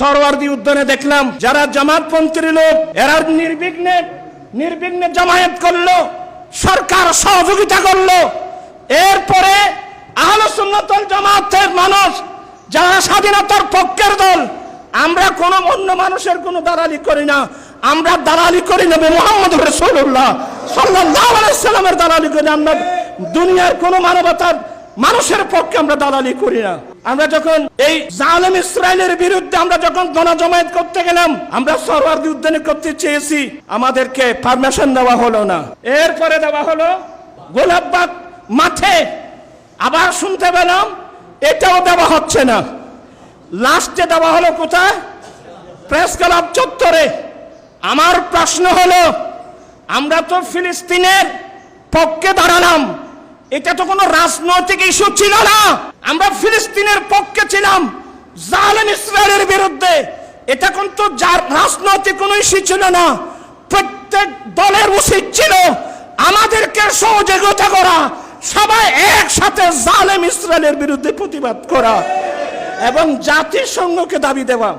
সরওয়ার্দী উদ্যানে দেখলাম, যারা জামাতপন্থীর লোক, এরা নির্বিঘ্নে নির্বিঘ্নে জামায়াত করল, সরকার সহযোগিতা করল। এরপরে আহলে সুন্নাতুল জামাতের মানুষ, যারা স্বাধীনতার পক্ষের দল, আমরা কোনো অন্য মানুষের কোনো দালালি করি না, আমরা দালালি করি নবী মোহাম্মদ রসুল্লাহ সাল্লাহ আলাইসাল্লামের দালালি করি। আমরা দুনিয়ার কোনো মানবতার মানুষের পক্ষে আমরা দালালি করি না। আমরা যখন এই জালেম ইসরায়েলের বিরুদ্ধে আমরা যখন গণজমায়েত করতে গেলাম, আমরা সরওয়ার্দী উদ্যানে করতে চেয়েছি, আমাদেরকে পারমিশন দেওয়া হলো না। এরপরে দেওয়া হলো গোলাপবাগ মাঠে আবার শুনতে পেলাম, এটাও দেওয়া হচ্ছে না। লাস্টে দেওয়া হলো কোথায়? প্রেস ক্লাব চত্বরে। আমার প্রশ্ন হলো, আমরা তো ফিলিস্তিনের পক্ষে দাঁড়ালাম। এটা তো কোনো রাজনৈতিক ইস্যু ছিল না। আমরা ফিলিস্তিনের পক্ষে ছিলাম, জালেম ইসরায়েলের বিরুদ্ধে। এটা কিন্তু যার রাজনৈতিক কোনো ইস্যু ছিল না। প্রত্যেক দলের উচিত ছিল আমাদেরকে সহযোগিতা করা, সবাই একসাথে জালেম ইসরায়েলের বিরুদ্ধে প্রতিবাদ করা এবং জাতিসংঘকে দাবি দেওয়া।